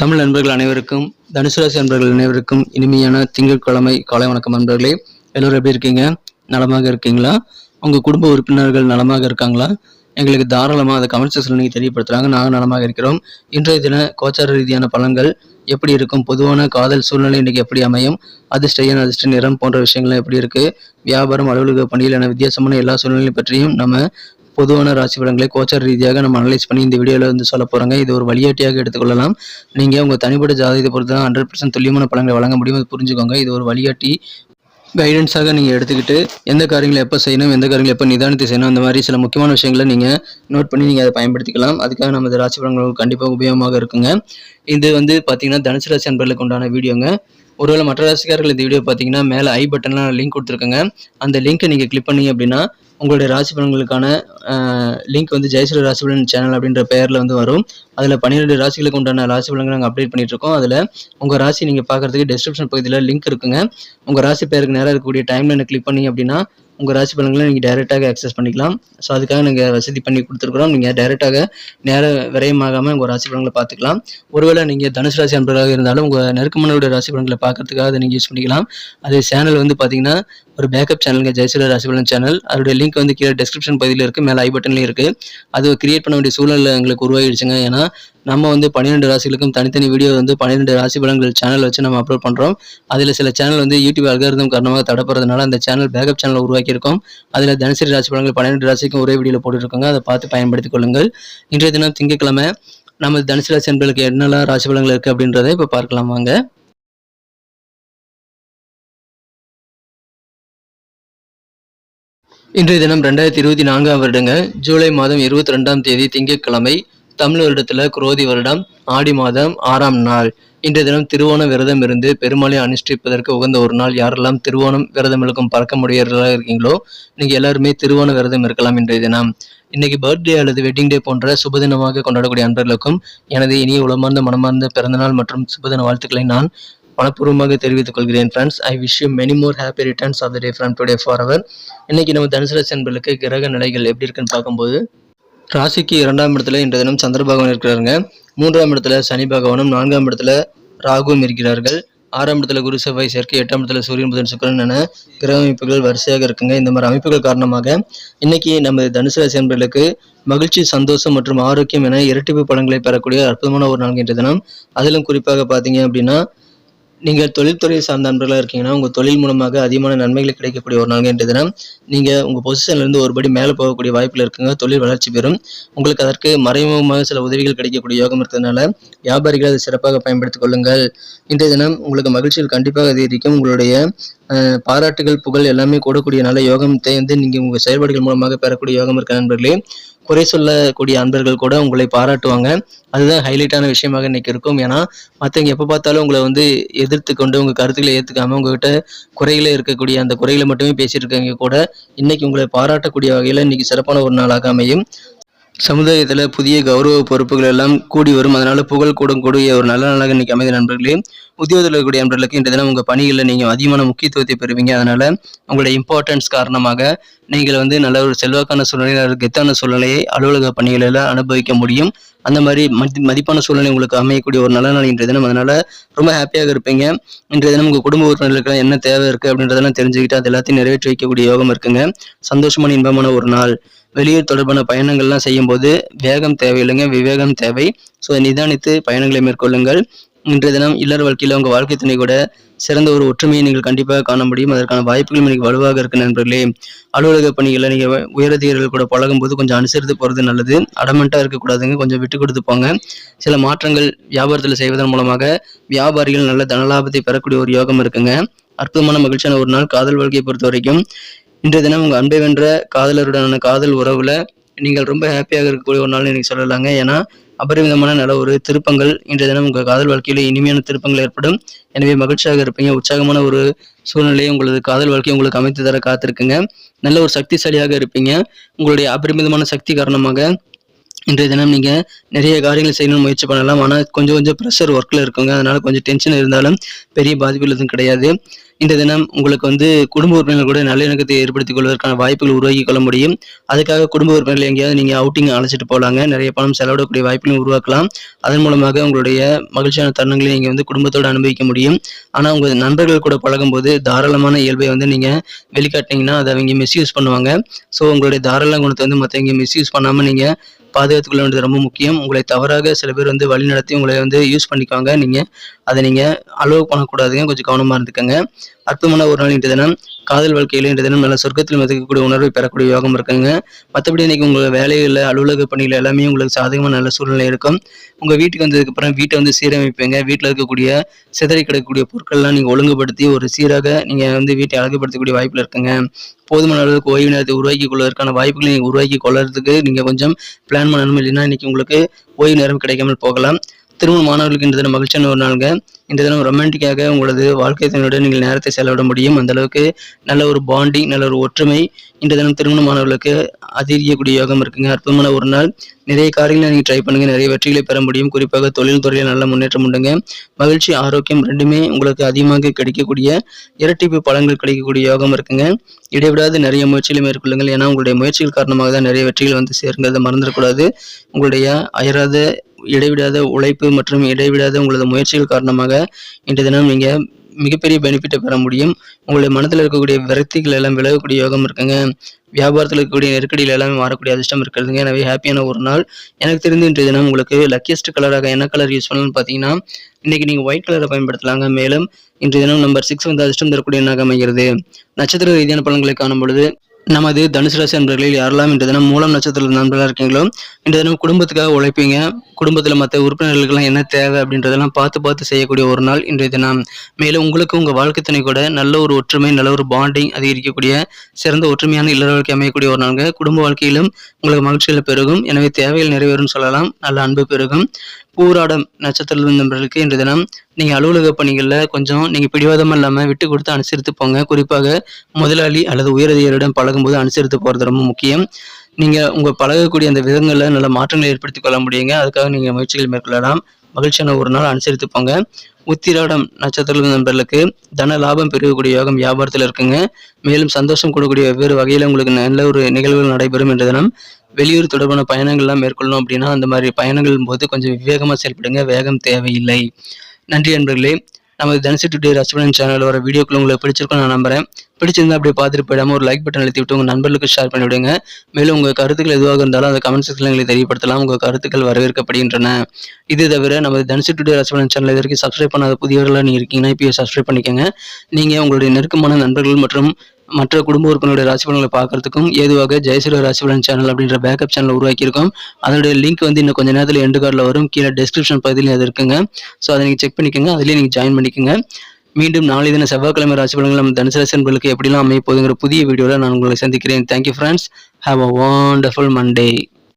தமிழ் நண்பர்கள் அனைவருக்கும் தனுசு ராசி நண்பர்கள் அனைவருக்கும் இனிமையான திங்கட்கிழமை காலை வணக்கம் நண்பர்களே எல்லோரும் எப்படி இருக்கீங்க? நலமாக இருக்கீங்களா? உங்கள் குடும்ப உறுப்பினர்கள் நலமாக இருக்காங்களா? எங்களுக்கு தாராளமாக அதை கமெண்ட் செக்ஷனில் நீங்கள் தெரியப்படுத்துகிறாங்க நாங்கள் நலமாக இருக்கிறோம். இன்றைய தின கோச்சார ரீதியான பலன்கள் எப்படி இருக்கும்? பொதுவான காதல் சூழ்நிலை இன்றைக்கி எப்படி அமையும்? அதிர்ஷ்ட எண் அதிர்ஷ்ட நிறம் போன்ற விஷயங்கள்லாம் எப்படி இருக்குது வியாபாரம் அலுவலக பணியில் என வித்தியாசமான எல்லா சூழ்நிலையும் பற்றியும் நம்ம பொதுவான ராசி பலன்களை கோச்சர் ரீதியாக நம்ம அனலைஸ் பண்ணி இந்த வீடியோவில் வந்து சொல்ல போகிறோங்க இது ஒரு வழிகாட்டியாக எடுத்துக்கொள்ளலாம். நீங்கள் உங்கள் தனிப்பட்ட ஜாதகத்தை பொறுத்து தான் ஹண்ட்ரட் பர்சன்ட் துல்லியமான பலன்களை வழங்க முடியும் அது புரிஞ்சுக்கோங்க. இது ஒரு வழிகாட்டி கைடன்ஸாக நீங்கள் எடுத்துக்கிட்டு எந்த காரியங்களை எப்போ செய்யணும் எந்த காரியங்களை எப்போ நிதானத்தை செய்யணும் அந்த மாதிரி சில முக்கியமான விஷயங்களை நீங்கள் நோட் பண்ணி நீங்கள் அதை பயன்படுத்திக்கலாம். அதுக்காக நம்ம இந்த ராசி பலன்கள் கண்டிப்பாக உபயோகமாக இருக்குங்க. இது வந்து பார்த்தீங்கன்னா தனுசு ராசி அன்பர்களுக்கு உண்டான வீடியோங்க. ஒருவேளை மற்ற ராசிக்காரர்கள் இந்த வீடியோ பார்த்தீங்கன்னா மேலே ஐ பட்டன்லாம் லிங்க் கொடுத்துருக்கேங்க. அந்த லிங்க்கை நீங்கள் கிளிக் பண்ணீங்க அப்படின்னா உங்களுடைய ராசி பலன்களுக்கான லிங்க் வந்து ஜெயஸ்ரீ ராசி பலன் சேனல் அப்படின்ற பெயரில் வந்து வரும். அதில் பன்னிரெண்டு ராசிகளுக்கு உண்டான ராசி பலன்கள் நாங்கள் அப்டேட் பண்ணிட்டு இருக்கோம். அதில் உங்கள் ராசி நீங்கள் பார்க்குறதுக்கு டிஸ்கிரிப்ஷன் பகுதியில் லிங்க் இருக்குங்க. உங்கள் ராசி பேருக்கு நேராக இருக்கக்கூடிய டைம்லைனை கிளிக் பண்ணீங்க அப்படின்னா உங்கள் ராசி பலன்களை நீங்கள் டைரெக்டாக அக்சஸ் பண்ணிக்கலாம். ஸோ அதுக்காக நீங்கள் வசதி பண்ணி கொடுத்துருக்குறோம். நீங்கள் டைரெக்டாக நேர விரயமாகாமல் உங்கள் ராசி பலன்களை பார்த்துக்கலாம். ஒருவேளை நீங்கள் தனுசு ராசி அன்பர்களாக இருந்தாலும் உங்கள் நெருக்கமானவருடைய ராசி பலன்களை பார்க்கறதுக்காக அதை நீங்கள் யூஸ் பண்ணிக்கலாம். அது சேனல் வந்து பார்த்தீங்கன்னா ஒரு பேக்கப் சேனலுங்க ஜெயசீல ராசிபலன் சேனல் அதோடைய லிங்க் வந்து கீழே டிஸ்கிரிப்ஷன் பகுதியில் இருக்குது மேலே ஐ பட்டன்லேயும் இருக்குது அது கிரியேட் பண்ண வேண்டிய சூழ்நிலை எங்களுக்கு உருவாகிடுச்சுங்க. ஏன்னா நம்ம வந்து பன்னிரெண்டு ராசிகளுக்கும் தனித்தனி வீடியோ வந்து பன்னிரெண்டு ராசி பலன்கள் சேனல் வச்சு நம்ம அப்லோட் பண்ணுறோம் அதில் சில சேனல் வந்து யூடியூப் அல்காரதம் காரணமாக தடப்படுறதுனால அந்த சேனல் பேக்கப் சேனல் உருவாக்கியிருக்கோம். அதில் தினசரி ராசி பலன்கள் பன்னிரெண்டு ராசிக்கும் ஒரே வீடியோவில் போட்டுருக்கோங்க அதை பார்த்து பயன்படுத்திக் கொள்ளுங்கள். இன்றைய தினம் திங்கட்கிழமை நம்ம தனுசு ராசி என்பர்களுக்கு என்னெல்லாம் ராசி பலன்கள் இருக்குது அப்படின்றத இப்போ பார்க்கலாம் வாங்க. இன்றைய தினம் ரெண்டாயிரத்தி இருபத்தி நான்காம் வருடங்க ஜூலை மாதம் இருபத்தி ரெண்டாம் தேதி திங்கட்கிழமை தமிழ் வருடத்தில் குரோதி வருடம் ஆடி மாதம் ஆறாம் நாள். இன்றைய தினம் திருவோண விரதம் இருந்து பெருமாளை அனுஷ்டிப்பதற்கு உகந்த ஒரு நாள். யாரெல்லாம் திருவோணம் விரதம் இருக்கும் பறக்க முடியறதாக இருக்கீங்களோ நீங்கள் எல்லாருமே திருவோண விரதம் இருக்கலாம் இன்றைய தினம். இன்னைக்கு பர்த்டே அல்லது வெட்டிங் டே போன்ற சுபதினமாக கொண்டாடக்கூடிய அன்பர்களுக்கும் எனது இனிய உளமார்ந்த மனமார்ந்த பிறந்தநாள் மற்றும் சுபதின வாழ்த்துக்களை நான் மனப்பூர்வமாக தெரிவித்துக் கொள்கிறேன் friends I wish you many more happy returns of the day from today for our இன்னைக்கு நம்ம தனுசு ராசி கிரக நிலைகள் எப்படி இருக்குன்னு பார்க்கும்போது ராசிக்கு இரண்டாம் இடத்துல இன்றைய தினம் சந்திர பகவான் இருக்கிறாருங்க. மூன்றாம் இடத்துல சனி பகவானும் நான்காம் இடத்துல ராகுவும் இருக்கிறார்கள். ஆறாம் இடத்துல குரு செவ்வாய் சேர்க்கை எட்டாம் இடத்துல சூரியன் புதன் சுக்கரன் என கிரக அமைப்புகள் வரிசையாக இருக்குங்க. இந்த மாதிரி அமைப்புகள் காரணமாக இன்னைக்கு நமது தனுசு ராசி அன்பர்களுக்கு மகிழ்ச்சி சந்தோஷம் மற்றும் ஆரோக்கியம் என இரட்டிப்பு பலன்களை பெறக்கூடிய அற்புதமான ஒரு நாள் இன்றைய தினம். அதிலும் குறிப்பாக பார்த்தீங்க அப்படின்னா நீங்கள் தொழில்துறை சார்ந்த நண்பர்களாக இருக்கீங்கன்னா உங்கள் தொழில் மூலமாக அதிகமான நன்மைகள் கிடைக்கக்கூடிய ஒரு நாள் இன்றைய தினம் நீங்கள் உங்கள் பொசிஷன்லேருந்து ஒருபடி மேலே போகக்கூடிய வாய்ப்பில் இருக்குங்க. தொழில் வளர்ச்சி பெறும். உங்களுக்கு அதற்கு மறைமுகமாக சில உதவிகள் கிடைக்கக்கூடிய யோகம் இருக்கிறதுனால வியாபாரிகள் அதை சிறப்பாக பயன்படுத்திக் கொள்ளுங்கள். இன்றைய தினம் உங்களுக்கு மகிழ்ச்சிகள் கண்டிப்பாக அதிகரிக்கும். உங்களுடைய பாராட்டுகள் புகழ் எல்லாமே கூடக்கூடிய நல்ல யோகத்தை வந்து நீங்கள் உங்கள் செயல்பாடுகள் மூலமாக பெறக்கூடிய யோகம் இருக்க நண்பர்களே. குறை சொல்லக்கூடிய அன்பர்கள் கூட உங்களை பாராட்டுவாங்க. அதுதான் ஹைலைட்டான விஷயமாக இன்னைக்கு இருக்கும். ஏன்னா மற்றவங்க எப்போ பார்த்தாலும் உங்களை வந்து எதிர்த்து கொண்டு உங்கள் கருத்துக்களை ஏற்றுக்காம உங்ககிட்ட குறைகளே இருக்கக்கூடிய அந்த குறைகளை மட்டுமே பேசியிருக்கவங்க கூட இன்னைக்கு உங்களை பாராட்டக்கூடிய வகையில் இன்னைக்கு சிறப்பான ஒரு நாளாக அமையும். சமுதாயத்தில் புதிய கௌரவ பொறுப்புகள் எல்லாம் கூடி வரும். அதனால புகழ் கூடும். கூடிய ஒரு நல்ல நாளாக இன்னைக்கு அமைந்த நண்பர்களே. உத்தியோகத்தில் இருக்கக்கூடிய நண்பர்களுக்கு இன்றைய தினம் உங்கள் பணிகளில் நீங்கள் அதிகமான முக்கியத்துவத்தை பெறுவீங்க. அதனால உங்களுடைய இம்பார்ட்டன்ஸ் காரணமாக நீங்கள் வந்து நல்ல ஒரு செல்வாக்கான சூழ்நிலை கெத்தான சூழ்நிலையை அலுவலக பணிகளில் அனுபவிக்க முடியும். அந்த மாதிரி மதி மதிப்பான சூழ்நிலை உங்களுக்கு அமையக்கூடிய ஒரு நல்ல நாள் இன்றைய தினம். அதனால ரொம்ப ஹாப்பியாக இருப்பீங்க. இன்றைய தினம் உங்கள் குடும்ப உறுப்பினர்களுக்கு என்ன தேவை இருக்குது அப்படின்றதெல்லாம் தெரிஞ்சுக்கிட்டு அது எல்லாத்தையும் நிறைவேற்றி வைக்கக்கூடிய யோகம் இருக்குங்க. சந்தோஷமான இன்பமான ஒரு நாள். வெளியூர் தொடர்பான பயணங்கள்லாம் செய்யும்போது வேகம் தேவையில்லைங்க விவேகம் தேவை. ஸோ நிதானித்து பயணங்களை மேற்கொள்ளுங்கள். இன்றைய தினம் இல்லற வாழ்க்கையில் உங்கள் வாழ்க்கை துணை கூட சிறந்த ஒரு ஒற்றுமையை நீங்கள் கண்டிப்பாக காண முடியும். அதற்கான வாய்ப்புகளும் இன்னைக்கு வலுவாக இருக்கு நண்பர்களே. அலுவலக பணிகளில் நீங்கள் உயரதிகாரிகள் கூட பழகும்போது கொஞ்சம் அனுசரித்து போகிறது நல்லது. அடமெண்ட்டாக இருக்கக்கூடாதுங்க கொஞ்சம் விட்டு கொடுத்து போங்க. சில மாற்றங்கள் வியாபாரத்தில் செய்வதன் மூலமாக வியாபாரிகள் நல்ல தனலாபத்தை பெறக்கூடிய ஒரு யோகம் இருக்குங்க. அற்புதமான மகிழ்ச்சியான ஒரு நாள். காதல் வாழ்க்கையை பொறுத்த வரைக்கும் இன்றைய தினம் உங்கள் அன்பை வென்ற காதலருடனான காதல் உறவில் நீங்கள் ரொம்ப ஹாப்பியாக இருக்கக்கூடிய ஒரு நாள் எனக்கு சொல்லலாங்க. ஏன்னா அபரிமிதமான நல்ல ஒரு திருப்பங்கள் இன்றைய தினம் உங்கள் காதல் வாழ்க்கையில் இனிமையான திருப்பங்கள் ஏற்படும். எனவே மகிழ்ச்சியாக இருப்பீங்க. உற்சாகமான ஒரு சூழ்நிலையை உங்களது காதல் வாழ்க்கையை உங்களுக்கு அமைத்து தர காத்திருக்குங்க. நல்ல ஒரு சக்திசாலியாக இருப்பீங்க. உங்களுடைய அபரிமிதமான சக்தி காரணமாக இன்றைய தினம் நீங்கள் நிறைய காரியங்கள் செய்யணும்னு முயற்சி பண்ணலாம். ஆனால் கொஞ்சம் கொஞ்சம் ப்ரெஷர் ஒர்க்கில் இருக்குங்க. அதனால் கொஞ்சம் டென்ஷன் இருந்தாலும் பெரிய பாதிப்புகள் எதுவும் கிடையாது. இந்த தினம் உங்களுக்கு வந்து குடும்ப உறுப்பினர்கள் கூட நல்லிணக்கத்தை ஏற்படுத்திக் கொள்வதற்கான வாய்ப்புகள் உருவாக்கி கொள்ள முடியும். அதுக்காக குடும்ப உறுப்பினர்கள் எங்கேயாவது நீங்கள் அவுட்டிங் அழைச்சிட்டு போகலாங்க நிறைய பணம் செலவிடக்கூடிய வாய்ப்புகளும் உருவாக்கலாம். அதன் மூலமாக உங்களுடைய மகிழ்ச்சியான தருணங்களை நீங்கள் வந்து குடும்பத்தோடு அனுபவிக்க முடியும். ஆனால் உங்கள் நண்பர்கள் கூட பழகும்போது தாராளமான இயல்பை வந்து நீங்கள் வெளிக்காட்டினீங்கன்னா அதை அவங்க மிஸ்யூஸ் பண்ணுவாங்க. ஸோ உங்களுடைய தாராள குணத்தை வந்து மற்றவங்க மிஸ்யூஸ் பண்ணாமல் நீங்கள் பாதுகாத்துக்கொள்ள வேண்டியது ரொம்ப முக்கியம். உங்களை தவறாக சில பேர் வந்து வழி நடத்தி உங்களை வந்து யூஸ் பண்ணிக்குவாங்க. நீங்கள் அதை நீங்கள் அலோவ் பண்ணக்கூடாதுங்க. கொஞ்சம் கவனமாக இருந்துக்கங்க. அற்புதமான ஒரு நாள் இன்றைய தினம். காதல் வாழ்க்கையில் இன்றைய தினம் நல்ல சொர்க்கத்தில் மதிக்கக்கூடிய உணர்வை பெறக்கூடிய யோகம் இருக்குங்க. மற்றபடி இன்னைக்கு உங்கள் வேலைகளில் அலுவலக பணிகள் எல்லாமே உங்களுக்கு சாதகமாக நல்ல சூழ்நிலை இருக்கும். உங்கள் வீட்டுக்கு வந்ததுக்கப்புறம் வீட்டை வந்து சீரமைப்பீங்க. வீட்டில் இருக்கக்கூடிய சிதறி கிடக்கக்கூடிய பொருட்கள்லாம் நீங்கள் ஒழுங்குபடுத்தி ஒரு சீராக நீங்கள் வந்து வீட்டை அழகுபடுத்தக்கூடிய வாய்ப்பில் இருக்குங்க. போதுமான அளவுக்கு ஓய்வு நேரத்தை உருவாக்கி கொள்வதற்கான வாய்ப்புகளை நீங்கள் உருவாக்கி கொள்வதற்கு நீங்கள் கொஞ்சம் பிளான் பண்ணணும். இல்லைன்னா இன்னைக்கு உங்களுக்கு ஓய்வு நேரம் கிடைக்காமல் போகலாம். திருமண மாணவர்களுக்கு இந்த தினம் மகிழ்ச்சியான ஒரு நாளுங்க. இந்த தினம் ரொமான்டிக்காக உங்களது வாழ்க்கை துணையுடன் நீங்கள் நேரத்தை செலவிட முடியும். அந்த அளவுக்கு நல்ல ஒரு பாண்டிங் நல்ல ஒரு ஒற்றுமை இந்த தினம் திருமணமானவர்களுக்கு அதிகக்கூடிய யோகம் இருக்குங்க. அற்புதமான ஒரு நாள். நிறைய காரியங்களை நீங்கள் ட்ரை பண்ணுங்க. நிறைய வெற்றிகளை பெற முடியும். குறிப்பாக தொழில் துறையில் நல்ல முன்னேற்றம் உண்டுங்க. மகிழ்ச்சி ஆரோக்கியம் ரெண்டுமே உங்களுக்கு அதிகமாக கிடைக்கக்கூடிய இரட்டிப்பு பலன்கள் கிடைக்கக்கூடிய யோகம் இருக்குங்க. இடைவிடாது நிறைய முயற்சிகளை மேற்கொள்ளுங்கள். ஏன்னா உங்களுடைய முயற்சிகள் காரணமாக தான் நிறைய வெற்றிகள் வந்து சேருங்கிறத மறந்துடக்கூடாது. உங்களுடைய அயராத இடைவிடாத உழைப்பு மற்றும் இடைவிடாத உங்களது முயற்சிகள் காரணமாக இன்றைய தினம் நீங்கள் மிகப்பெரிய பெனிஃபிட்டை பெற முடியும். உங்களுடைய மனத்தில் இருக்கக்கூடிய விரக்திகள் எல்லாம் விலகக்கூடிய யோகம் இருக்குங்க. வியாபாரத்தில் இருக்கக்கூடிய நெருக்கடியில் எல்லாமே மாறக்கூடிய அதிர்ஷ்டம் இருக்கிறதுங்க. எனவே ஹாப்பியான ஒரு நாள். எனக்கு தெரிந்து இன்றைய தினம் உங்களுக்கு லக்கியஸ்ட் கலராக என்ன கலர் யூஸ் பண்ணணும்னு பார்த்தீங்கன்னா இன்னைக்கு நீங்கள் ஒயிட் கலரை பயன்படுத்தலாங்க. மேலும் இன்றைய தினம் நம்பர் சிக்ஸ் வந்து அதிர்ஷ்டம் தரக்கூடிய எண்ணாக அமைகிறது. நட்சத்திர ரீதியான பலன்களை காணும் பொழுது நமது தனுசு ராசி நண்பர்களில் யாரெல்லாம் இன்று தினம் மூலம் நட்சத்திர நண்பர்களாக இருக்கீங்களோ இன்று தினம் குடும்பத்துக்காக உழைப்பீங்க. குடும்பத்தில் மற்ற உறுப்பினர்களுக்கெல்லாம் என்ன தேவை அப்படின்றதெல்லாம் பார்த்து பார்த்து செய்யக்கூடிய ஒரு நாள் இன்றைய தினம். மேலும் உங்களுக்கு உங்கள் வாழ்க்கை துணை கூட நல்ல ஒரு ஒற்றுமை நல்ல ஒரு பாண்டிங் அதிகரிக்கக்கூடிய சிறந்த ஒற்றுமையான இல்லற வாழ்க்கை அமையக்கூடிய ஒரு நாள்ங்க. குடும்ப வாழ்க்கையிலும் உங்களுக்கு மகிழ்ச்சியில் பெருகும். எனவே தேவைகள் நிறைவேறும் சொல்லலாம். நல்ல அன்பு பெருகும். பூராடம் நட்சத்திர இருந்தவர்களுக்கு இன்று தினம் நீங்கள் அலுவலக பணிகளில் கொஞ்சம் நீங்கள் பிடிவாதம் இல்லாமல் விட்டு கொடுத்து அனுசரித்து போங்க. குறிப்பாக முதலாளி அல்லது உயரதிகாரிடம் பழகும்போது அனுசரித்து போகிறது ரொம்ப முக்கியம். நீங்கள் உங்கள் பழகக்கூடிய அந்த விதங்களில் நல்ல மாற்றங்களை ஏற்படுத்திக் கொள்ள முடியுங்க. அதுக்காக நீங்கள் முயற்சிகள் மேற்கொள்ளலாம். மகிழ்ச்சியான ஒரு நாள் அனுசரித்து போங்க. உத்திராடம் நட்சத்திர நண்பர்களுக்கு தன லாபம் பெருகக்கூடிய யோகம் வியாபாரத்தில் இருக்குங்க. மேலும் சந்தோஷம் கொடுக்கக்கூடிய வெவ்வேறு வகையில் உங்களுக்கு நல்ல ஒரு நிகழ்வுகள் நடைபெறும் என்ற தினம். வெளியூர் தொடர்பான பயணங்கள்லாம் மேற்கொள்ளணும் அப்படின்னா அந்த மாதிரி பயணங்கள் போது கொஞ்சம் விவேகமாக செயல்படுங்க. வேகம் தேவையில்லை. நன்றி நண்பர்களே. நமது தனுசு டுடே ரசபலன் சேனல் வர வீடியோக்குள்ள உங்களுக்கு பிடிச்சிருக்கும் நான் நம்புறேன். பிடிச்சிருந்தா அப்படியே பார்த்துட்டு போயிடாம ஒரு லைக் பட்டன் அழுத்தி விட்டு உங்கள் நண்பர்களுக்கு ஷேர் பண்ணிவிடுங்க மேலும் உங்கள் கருத்துக்கள் எதுவாக இருந்தாலும் அதை கமெண்ட் செக்ஷனில் எங்களுக்கு தெரியப்படுத்தலாம். உங்கள் கருத்துக்கள் வரவேற்கப்படுகின்றன. இது தவிர நமது தனுசு டுடே ரசபலன் சேனல் இது சப்ஸ்கிரைப் பண்ணாத புதியவர்களாக நீங்கள் இருக்கீங்கன்னா இப்போயே சப்ஸ்கிரைப் பண்ணிக்கோங்க. நீங்கள் உங்களுடைய நெருக்கமான நண்பர்கள் மற்றும் மற்ற குடும்ப உறுப்பினருடைய ராசி பலன்களை பார்க்கறதுக்கும் ஏதுவாக ஜெயசூரிய ராசி பலன் சேனல் அப்படின்ற பேக்கப் சேனல் உருவாக்கியிருக்கோம். அதனுடைய லிங்க் வந்து இன்னும் கொஞ்ச நேரத்தில் எண்டு கார்டில் வரும். கீழே டிஸ்கிரிப்ஷன் பகுதியில் அது இருக்குங்க. ஸோ அதை நீங்கள் செக் பண்ணிக்கோங்க. அதுலேயே நீங்கள் ஜாயின் பண்ணிக்கோங்க. மீண்டும் நாளை தின செவ்வாய்க்கிழமை ராசி பலன்கள் நம்ம தனுசு எப்படிலாம் அமைய போகுதுங்கிற புதிய வீடியோவில் நான் உங்களை சந்திக்கிறேன். Thank you friends have a wonderful Monday